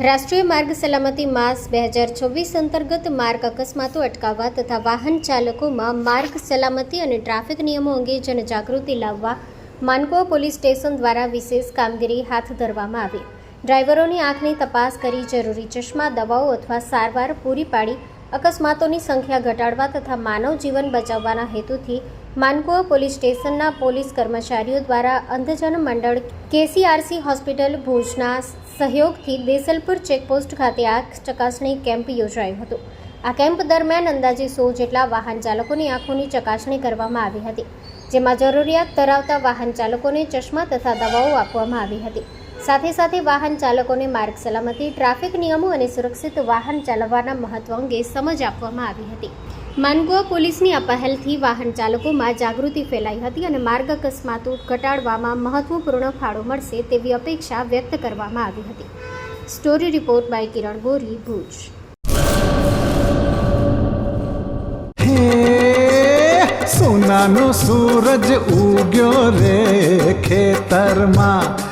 રાષ્ટ્રીય માર્ગ સલામતી માસ બે હજાર છવ્વીસ અંતર્ગત માર્ગ અકસ્માતો અટકાવવા તથા વાહન ચાલકોમાં માર્ગ સલામતી અને ટ્રાફિક નિયમો અંગે જનજાગૃતિ લાવવા માનકોવા પોલીસ સ્ટેશન દ્વારા વિશેષ કામગીરી હાથ ધરવામાં આવી. ડ્રાઈવરોની આંખની તપાસ કરી જરૂરી ચશ્મા, દવાઓ અથવા સારવાર પૂરી પાડી અકસ્માતોની સંખ્યા ઘટાડવા તથા માનવ જીવન બચાવવાના હેતુથી માનકોવા પોલીસ સ્ટેશનના પોલીસ કર્મચારીઓ દ્વારા અંધજન મંડળ કેસીઆરસી હોસ્પિટલ ભુજના સહયોગથી દેસલપુર ચેકપોસ્ટ ખાતે આંખ ચકાસણી કેમ્પ યોજાયો હતો. આ કેમ્પ દરમિયાન અંદાજે સો જેટલા વાહન ચાલકોની આંખોની ચકાસણી કરવામાં આવી હતી, જેમાં જરૂરિયાત ધરાવતા વાહન ચાલકોને ચશ્મા તથા દવાઓ આપવામાં આવી હતી. સાથે સાથે વાહન ચાલકોને માર્ગ સલામતી, ટ્રાફિક નિયમો અને સુરક્ષિત વાહન ચલાવવાના મહત્વ અંગે સમજ આપવામાં આવી હતી. માનગોવા પોલીસની આ પહેલથી વાહન ચાલકોમાં જાગૃતિ ફેલાઈ હતી અને માર્ગ અકસ્માતો ઘટાડવામાં મહત્વપૂર્ણ ફાળો મળશે તેવી અપેક્ષા વ્યક્ત કરવામાં આવી હતી. સ્ટોરી રિપોર્ટ બાય કિરણ ગોરી, ભુજ. સોનાનો સૂરજ ઉગ્યો રે ખેતરમાં.